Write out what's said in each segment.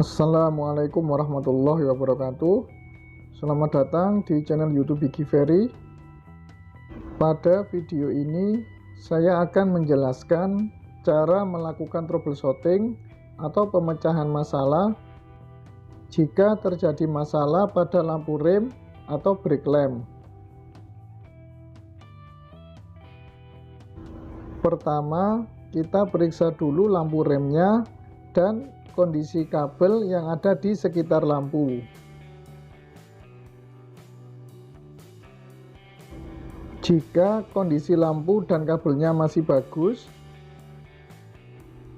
Assalamualaikum warahmatullahi wabarakatuh. Selamat datang di channel youtube Bigi Ferry Pada video ini saya akan menjelaskan cara melakukan troubleshooting atau pemecahan masalah jika terjadi masalah pada lampu rem atau brake lamp. Pertama kita periksa dulu lampu remnya dan kondisi kabel yang ada di sekitar lampu. Jika kondisi lampu dan kabelnya masih bagus,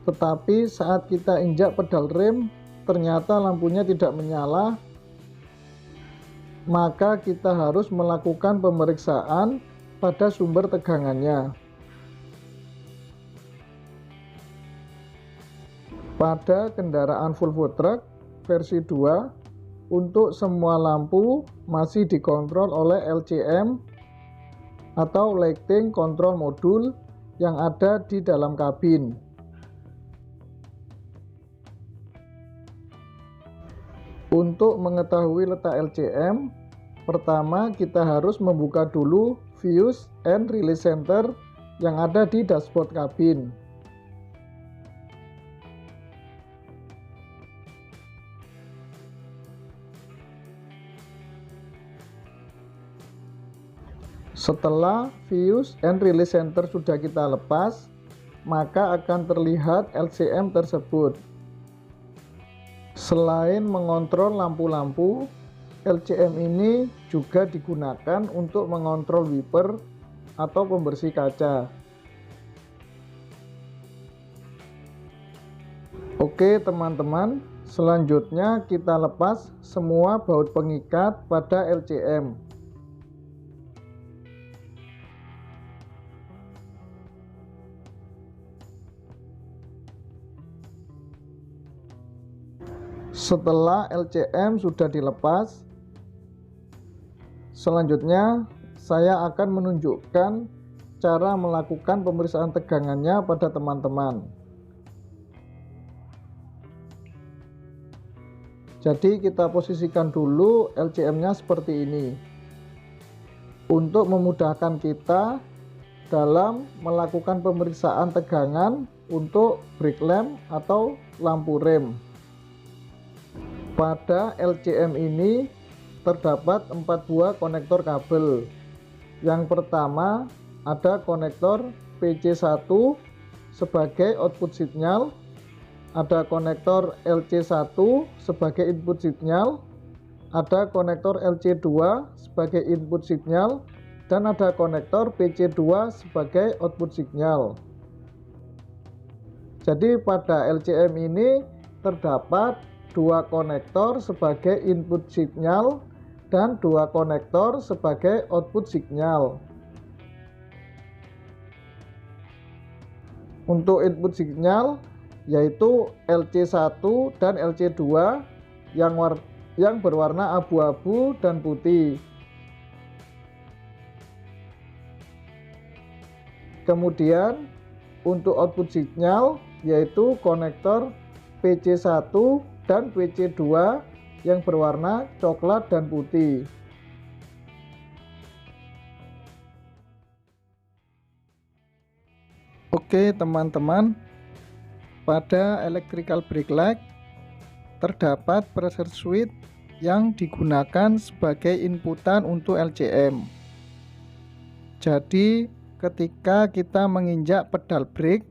tetapi saat kita injak pedal rem ternyata lampunya tidak menyala, maka kita harus melakukan pemeriksaan pada sumber tegangannya. Pada kendaraan Volvo Truck versi 2 untuk semua lampu masih dikontrol oleh LCM atau Lighting Control Module yang ada di dalam kabin. Untuk mengetahui letak LCM, pertama kita harus membuka dulu fuse and release center yang ada di dashboard kabin. Setelah fuse and release center sudah kita lepas, maka akan terlihat LCM tersebut. Selain mengontrol lampu-lampu, LCM ini juga digunakan untuk mengontrol wiper atau pembersih kaca. Oke teman-teman, selanjutnya kita lepas semua baut pengikat pada LCM. Setelah LCM sudah dilepas selanjutnya saya akan menunjukkan cara melakukan pemeriksaan tegangannya pada teman-teman. Jadi kita posisikan dulu LCM nya seperti ini. Untuk memudahkan kita dalam melakukan pemeriksaan tegangan untuk brake lamp atau lampu rem pada LCM ini terdapat empat buah konektor kabel. Yang pertama ada konektor PC1 sebagai output signal, ada konektor LC1 sebagai input signal, ada konektor LC2 sebagai input signal, dan ada konektor PC2 sebagai output signal. Jadi pada LCM ini terdapat dua konektor sebagai input signal dan dua konektor sebagai output signal. Untuk input signal yaitu LC1 dan LC2 yang yang berwarna abu-abu dan putih. Kemudian untuk output signal yaitu konektor PC1 dan WC2 yang berwarna coklat dan putih. Oke teman-teman, pada electrical brake light terdapat pressure switch yang digunakan sebagai inputan untuk LCM. Jadi ketika kita menginjak pedal brake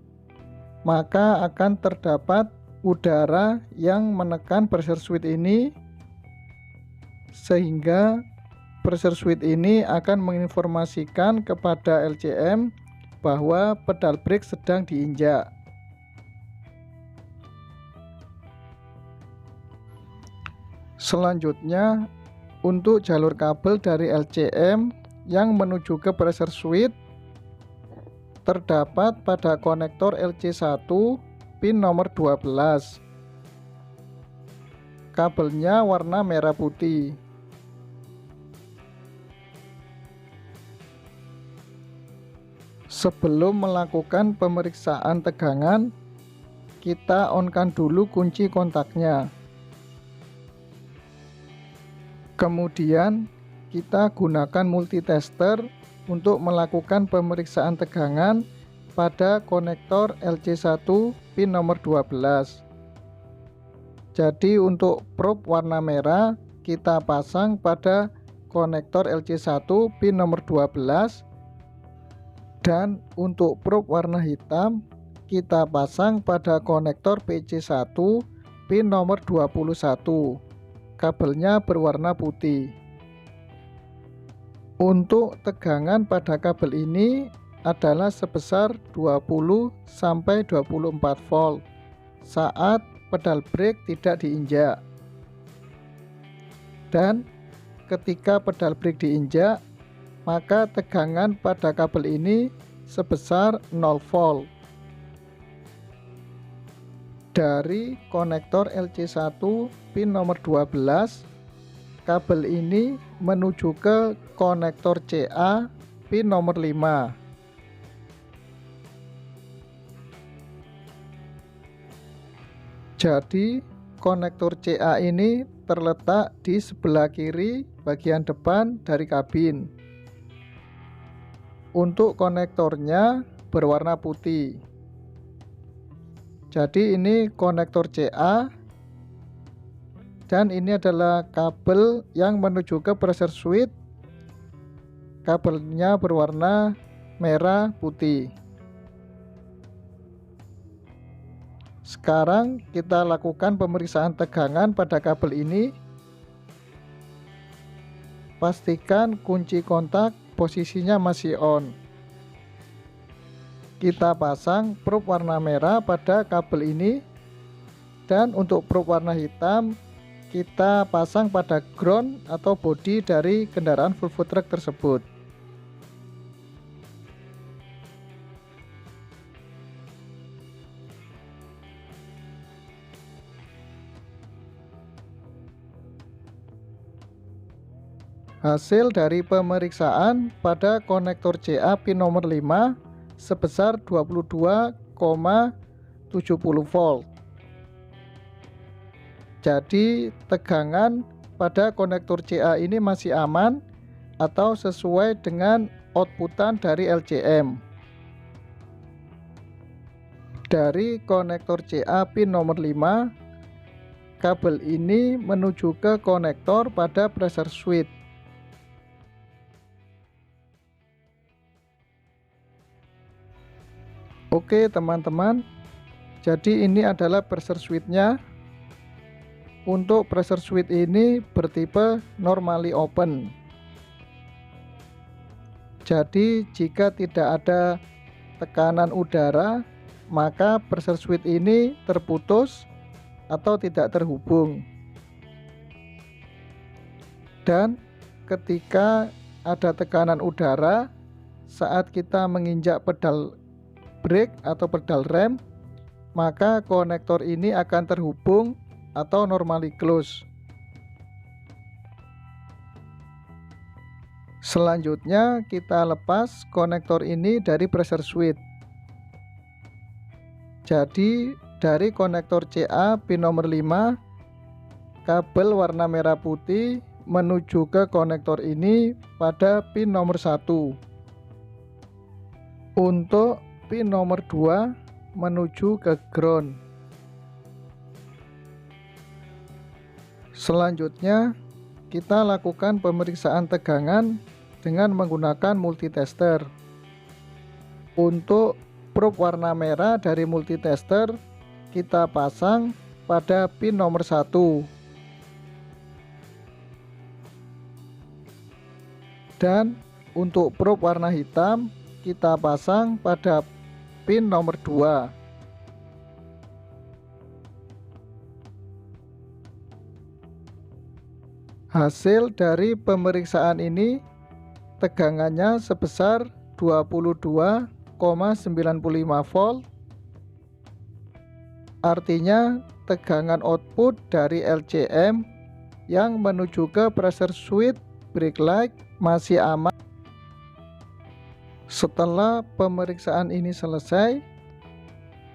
maka akan terdapat udara yang menekan pressure switch ini sehingga pressure switch ini akan menginformasikan kepada LCM bahwa pedal brake sedang diinjak. Selanjutnya, untuk jalur kabel dari LCM yang menuju ke pressure switch terdapat pada konektor LC1 pin nomor 12 kabelnya warna merah putih. Sebelum melakukan pemeriksaan tegangan kita onkan dulu kunci kontaknya. Kemudian kita gunakan multitester untuk melakukan pemeriksaan tegangan pada konektor LC1 pin nomor 12 jadi untuk probe warna merah kita pasang pada konektor LC1 pin nomor 12 dan untuk probe warna hitam kita pasang pada konektor PC1 pin nomor 21 kabelnya berwarna putih. Untuk tegangan pada kabel ini adalah sebesar 20 sampai 24 volt saat pedal brake tidak diinjak. Dan ketika pedal brake diinjak maka tegangan pada kabel ini sebesar 0 volt. Dari konektor LC1 pin nomor 12 kabel ini menuju ke konektor CA pin nomor 5 Jadi konektor CA ini terletak di sebelah kiri bagian depan dari kabin. Untuk konektornya berwarna putih. Jadi ini konektor CA dan ini adalah kabel yang menuju ke pressure switch. Kabelnya berwarna merah putih. Sekarang kita lakukan pemeriksaan tegangan pada kabel ini. Pastikan kunci kontak posisinya masih on. Kita pasang probe warna merah pada kabel ini. Dan untuk probe warna hitam kita pasang pada ground atau bodi dari kendaraan full food truck tersebut. Hasil dari pemeriksaan pada konektor CA pin nomor 5 sebesar 22,70 volt. Jadi tegangan pada konektor CA ini masih aman atau sesuai dengan outputan dari LCM. Dari konektor CA pin nomor 5, kabel ini menuju ke konektor pada pressure switch. Oke teman-teman. Jadi ini adalah pressure switch-nya. Untuk pressure switch ini bertipe normally open. Jadi jika tidak ada tekanan udara maka pressure switch ini terputus atau tidak terhubung. Dan ketika ada tekanan udara saat kita menginjak pedal brake atau pedal rem, maka konektor ini akan terhubung atau normally close. Selanjutnya kita lepas konektor ini dari pressure switch. Jadi dari konektor CA pin nomor 5 kabel warna merah putih menuju ke konektor ini pada pin nomor 1. Untuk pin nomor 2 menuju ke ground. Selanjutnya, kita lakukan pemeriksaan tegangan dengan menggunakan multitester. Untuk probe warna merah dari multitester, kita pasang pada pin nomor 1. Dan untuk probe warna hitam, kita pasang pada pin nomor 2 Hasil dari pemeriksaan ini tegangannya sebesar 22,95 volt. Artinya tegangan output dari LCM yang menuju ke pressure switch brake light masih aman setelah pemeriksaan ini selesai,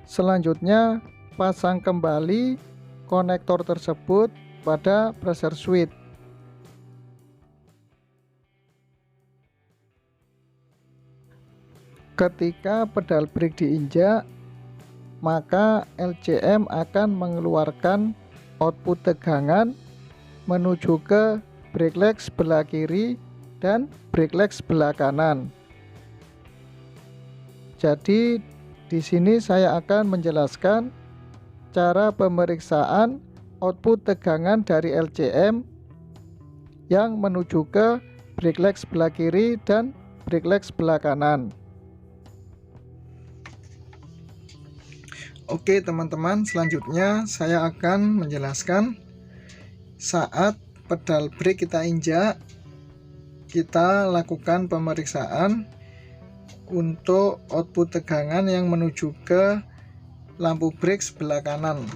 selanjutnya pasang kembali konektor tersebut pada pressure switch. Ketika pedal break diinjak, maka LCM akan mengeluarkan output tegangan menuju ke brake leg sebelah kiri dan brake leg sebelah kanan jadi di sini saya akan menjelaskan cara pemeriksaan output tegangan dari LCM yang menuju ke brake leg sebelah kiri dan brake leg sebelah kanan. Oke teman-teman selanjutnya saya akan menjelaskan saat pedal brake kita injak kita lakukan pemeriksaan untuk output tegangan yang menuju ke lampu brake sebelah kanan.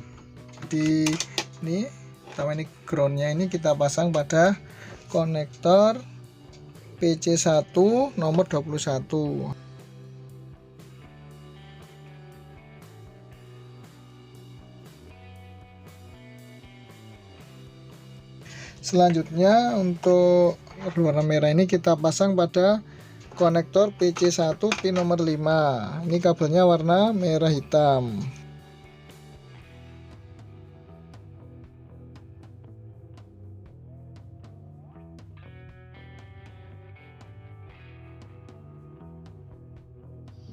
Di ini sama ini groundnya ini kita pasang pada konektor PC1 nomor 21 selanjutnya untuk warna merah ini kita pasang pada konektor PC1 pin nomor 5 ini kabelnya warna merah hitam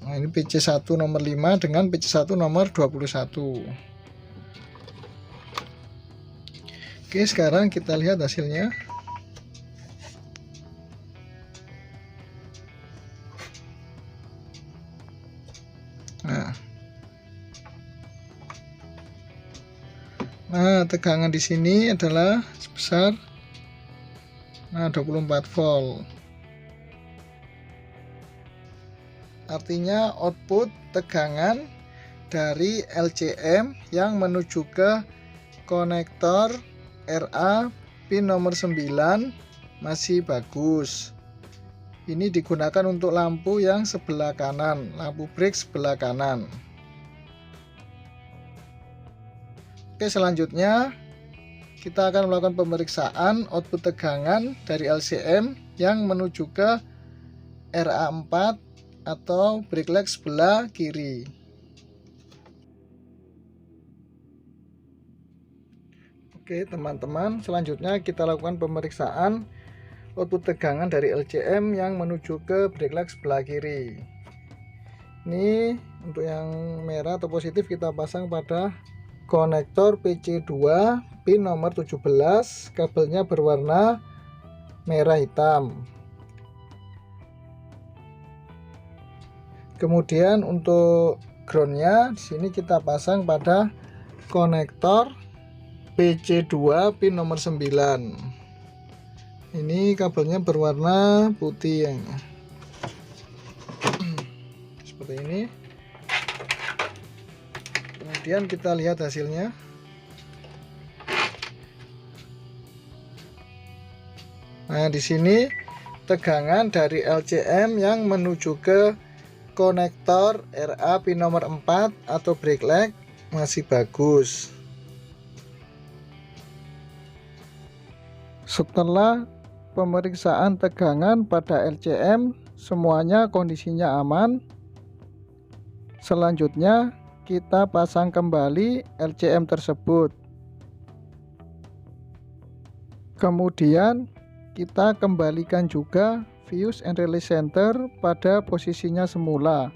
Nah, ini PC1 nomor 5 dengan PC1 nomor 21. Oke, sekarang kita lihat hasilnya. Tegangan di sini adalah sebesar nah 24 volt. Artinya output tegangan dari LCM yang menuju ke konektor RA pin nomor 9 masih bagus ini digunakan untuk lampu yang sebelah kanan lampu brake sebelah kanan oke selanjutnya kita akan melakukan pemeriksaan output tegangan dari LCM yang menuju ke RA4 atau brake leg sebelah kiri. Oke teman-teman selanjutnya kita lakukan pemeriksaan output tegangan dari LCM yang menuju ke brake leg sebelah kiri. Ini untuk yang merah atau positif kita pasang pada konektor PC2 pin nomor 17 kabelnya berwarna merah hitam. Kemudian untuk groundnya di sini kita pasang pada konektor PC2 pin nomor 9 ini kabelnya berwarna putih. Yang seperti ini kemudian kita lihat hasilnya. Nah di sini tegangan dari LCM yang menuju ke konektor RA pin nomor 4 atau brake leg masih bagus. Setelah pemeriksaan tegangan pada LCM semuanya kondisinya aman. Selanjutnya kita pasang kembali LCM tersebut. Kemudian kita kembalikan juga fuse and relay center pada posisinya semula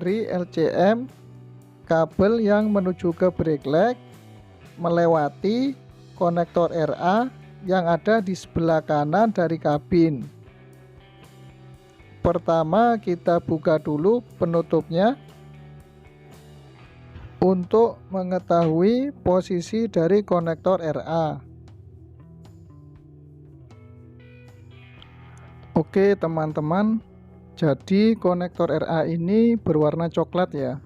dari LCM kabel yang menuju ke brake leg melewati konektor RA yang ada di sebelah kanan dari kabin. Pertama kita buka dulu penutupnya untuk mengetahui posisi dari konektor RA Oke teman-teman jadi konektor RA ini berwarna coklat ya.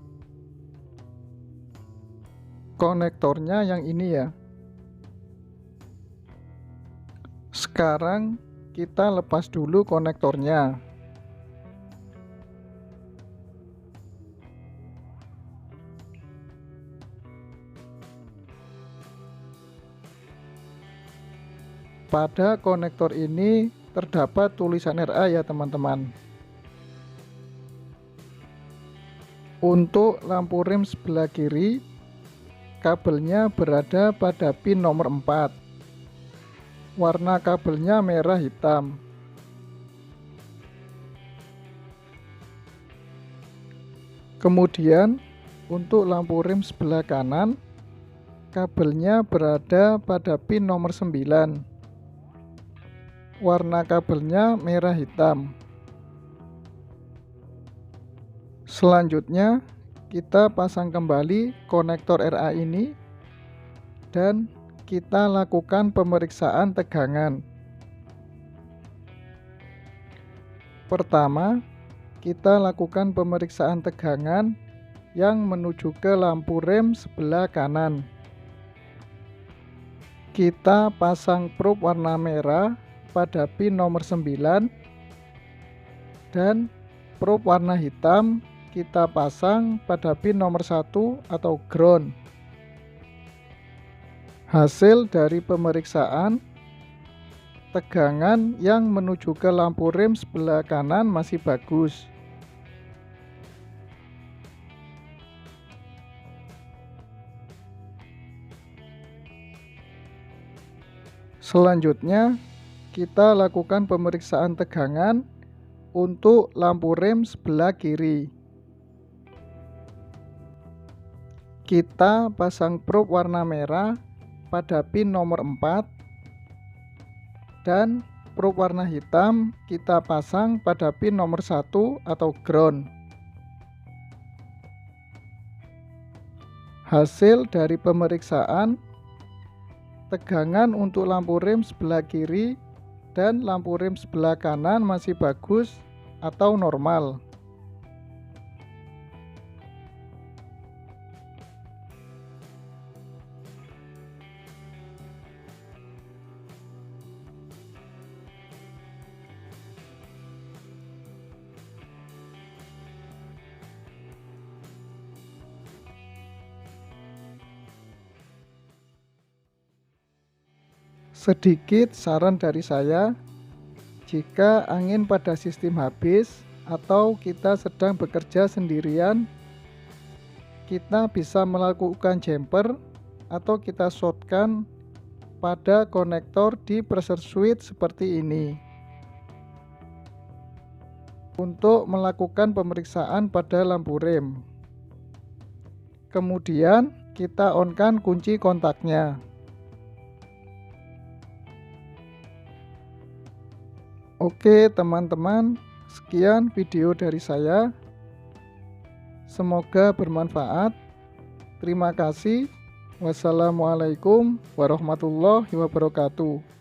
Konektornya yang ini ya. sekarang kita lepas dulu konektornya pada konektor ini terdapat tulisan RA ya teman-teman untuk lampu rem sebelah kiri kabelnya berada pada pin nomor 4 warna kabelnya merah hitam. Kemudian untuk lampu rem sebelah kanan kabelnya berada pada pin nomor 9 warna kabelnya merah hitam selanjutnya kita pasang kembali konektor RA ini dan kita lakukan pemeriksaan tegangan. Pertama kita lakukan pemeriksaan tegangan yang menuju ke lampu rem sebelah kanan. Kita pasang probe warna merah pada pin nomor 9 dan probe warna hitam kita pasang pada pin nomor 1 atau ground hasil dari pemeriksaan tegangan yang menuju ke lampu rem sebelah kanan masih bagus selanjutnya kita lakukan pemeriksaan tegangan untuk lampu rem sebelah kiri. Kita pasang probe warna merah pada pin nomor 4 dan probe warna hitam kita pasang pada pin nomor 1 atau ground. Hasil dari pemeriksaan tegangan untuk lampu rem sebelah kiri dan lampu rem sebelah kanan masih bagus atau normal. Sedikit saran dari saya, jika angin pada sistem habis atau kita sedang bekerja sendirian, kita bisa melakukan jumper atau kita shortkan pada konektor di pressure switch seperti ini. Untuk melakukan pemeriksaan pada lampu rem. Kemudian kita on-kan kunci kontaknya. Oke teman-teman, sekian video dari saya. Semoga bermanfaat. Terima kasih. Wassalamualaikum warahmatullahi wabarakatuh.